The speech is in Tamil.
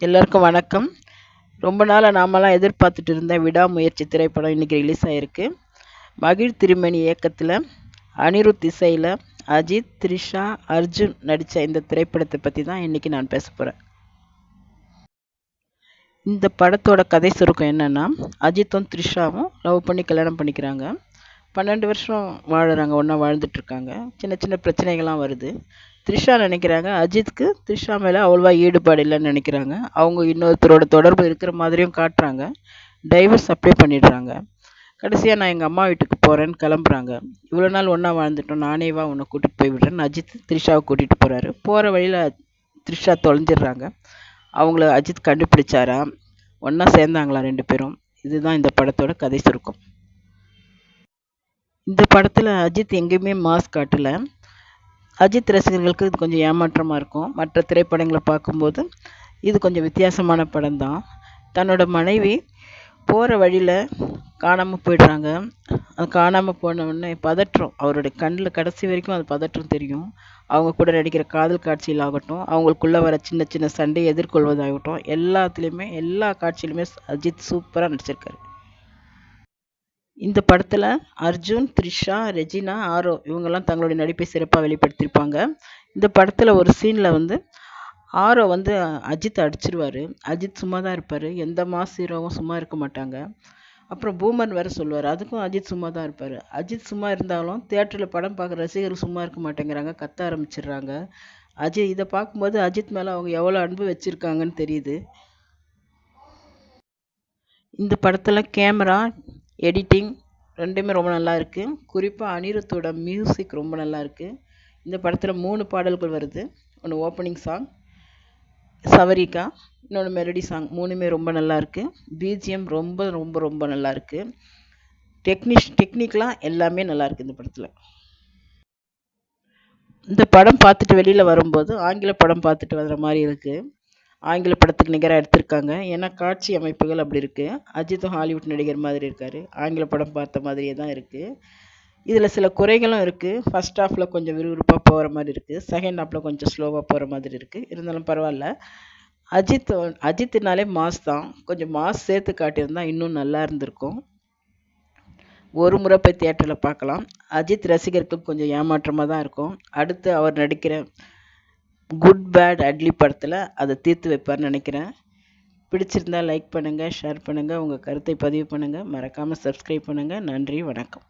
எல்லாருக்கும் வணக்கம். ரொம்ப நாளாக நாமெல்லாம் எதிர்பார்த்துட்டு இருந்த விடாமுயற்சி திரைப்படம் இன்றைக்கி ரிலீஸ் ஆகிருக்கு மகிழ் திருமணி இயக்கத்தில் அனிருத் இசையில் அஜித் த்ரிஷா அர்ஜுன் நடித்த இந்த திரைப்படத்தை பற்றி தான் இன்றைக்கி நான் பேச போகிறேன் இந்த படத்தோட கதை சுருக்கம் என்னென்னா அஜித்தும் த்ரிஷாவும் லவ் பண்ணி கல்யாணம் பண்ணிக்கிறாங்க. பன்னெண்டு வருஷம் வாழறாங்க ஒன்றா வாழ்ந்துட்டுருக்காங்க சின்ன சின்ன பிரச்சனைகள்லாம் வருது. த்ரிஷா நினைக்கிறாங்க. அஜித்துக்கு த்ரிஷா மேலே அவ்வளோவா ஈடுபாடு இல்லைன்னு நினைக்கிறாங்க. அவங்க இன்னொருத்தரோட தொடர்பு இருக்கிற மாதிரியும் காட்டுறாங்க. டைவர்ஸ் அப்ளை பண்ணிடுறாங்க. கடைசியாக நான் எங்கள் அம்மா வீட்டுக்கு போகிறேன்னு கிளம்புறாங்க. இவ்வளோ நாள் ஒன்றா வாழ்ந்துட்டோம். நானே வா உன்னை கூட்டிகிட்டு போய் விடுறேன்னு அஜித் த்ரிஷாவை கூட்டிகிட்டு போகிறாரு போகிற வழியில் த்ரிஷா தொலைஞ்சிடுறாங்க. அவங்கள அஜித் கண்டுபிடிச்சாரா? ஒன்றா சேர்ந்தாங்களா ரெண்டு பேரும்? இதுதான் இந்த படத்தோட கதை சுருக்கம். இந்த படத்தில் அஜித் எங்கேயுமே மாஸ் காட்டலை. அஜித் ரசிகர்களுக்கு இது கொஞ்சம் ஏமாற்றமாக இருக்கும். மற்ற திரைப்படங்களை பார்க்கும்போது இது கொஞ்சம் வித்தியாசமான படம் தான் தன்னோட மனைவி போகிற வழியில் காணாமல் போயிடுறாங்க. அது காணாமல் போனவுடனே பதற்றம். அவருடைய கண்ணில் கடைசி வரைக்கும் அது பதற்றம் தெரியும். அவங்க கூட நடிக்கிற காதல் காட்சியில் ஆகட்டும் அவங்களுக்குள்ளே வர சின்ன சின்ன சண்டையை எதிர்கொள்வதாகட்டும் எல்லாத்துலேயுமே எல்லா காட்சியிலுமே அஜித் சூப்பராக நடிச்சிருக்காரு. இந்த படத்தில் அர்ஜுன் த்ரிஷா ரெஜினா ஆரோ இவங்கெல்லாம் தங்களுடைய நடிப்பை சிறப்பாக வெளிப்படுத்தியிருப்பாங்க. இந்த படத்தில் ஒரு சீனில் வந்து ஆரோ வந்து அஜித் அடிச்சிருவார். அஜித் சும்மா தான் இருப்பார். எந்த மாஸ் ஹீரோவும் சும்மா இருக்க மாட்டாங்க. அப்புறம் பூமன் வேறு சொல்லுவார். அதுக்கும் அஜித் சும்மா தான் இருப்பார். அஜித் சும்மா இருந்தாலும் தேட்டரில் படம் பார்க்குற ரசிகர்கள் சும்மா இருக்க மாட்டேங்கிறாங்க. கத்த ஆரம்பிச்சிடுறாங்க. அஜித் இதை பார்க்கும்போது அஜித் மேலே அவங்க எவ்வளோ அன்பு வச்சுருக்காங்கன்னு தெரியுது. இந்த படத்தில் கேமரா எடிட்டிங் ரெண்டுமே ரொம்ப நல்லா இருக்குது குறிப்பாக அனிருத்தோட மியூசிக் ரொம்ப நல்லா இருக்குது இந்த படத்தில் மூணு பாடல்கள் வருது. ஒன்று ஓப்பனிங் சாங் சவரிகா இன்னொன்று மெலடி சாங் மூணுமே ரொம்ப நல்லா இருக்குது பிஜிஎம் ரொம்ப ரொம்ப ரொம்ப நல்லா இருக்குது டெக்னிஷ் டெக்னிக்கலாக எல்லாமே நல்லா இருக்குது இந்த படத்தில். இந்த படம் பார்த்துட்டு வெளியில் வரும்போது ஆங்கில படம் பார்த்துட்டு வர்ற மாதிரி இருக்குது ஆங்கில படத்துக்கு நிகராக எடுத்திருக்காங்க. ஏன்னா காட்சி அமைப்புகள் அப்படி இருக்குது அஜித்தும் ஹாலிவுட் நடிகர் மாதிரி இருக்கார். ஆங்கில படம் பார்த்த மாதிரியே தான் இருக்குது இதில் சில குறைகளும் இருக்குது ஃபஸ்ட் ஹாஃபில் கொஞ்சம் விறுவிறுப்பாக போகிற மாதிரி இருக்குது செகண்ட் ஹாஃபில் கொஞ்சம் ஸ்லோவாக போகிற மாதிரி இருக்குது இருந்தாலும் பரவாயில்ல. அஜித் அஜித்னாலே மாஸ் தான். கொஞ்சம் மாஸ் சேர்த்து காட்டியிருந்தா இன்னும் நல்லா இருந்திருக்கும். ஒரு முறை போய் தியேட்டரில் பார்க்கலாம். அஜித் ரசிகர்களுக்கு கொஞ்சம் ஏமாற்றமாக தான் இருக்கும். அடுத்து அவர் நடிக்கிற குட் பேட் அட்லி படத்தில் அதை தீர்த்து வைப்பார்னு நினைக்கிறேன். பிடிச்சிருந்தா லைக் பண்ணுங்கள் ஷேர் பண்ணுங்கள் உங்கள் கருத்தை பதிவு பண்ணுங்கள் மறக்காமல் சப்ஸ்கிரைப் பண்ணுங்கள் நன்றி வணக்கம்.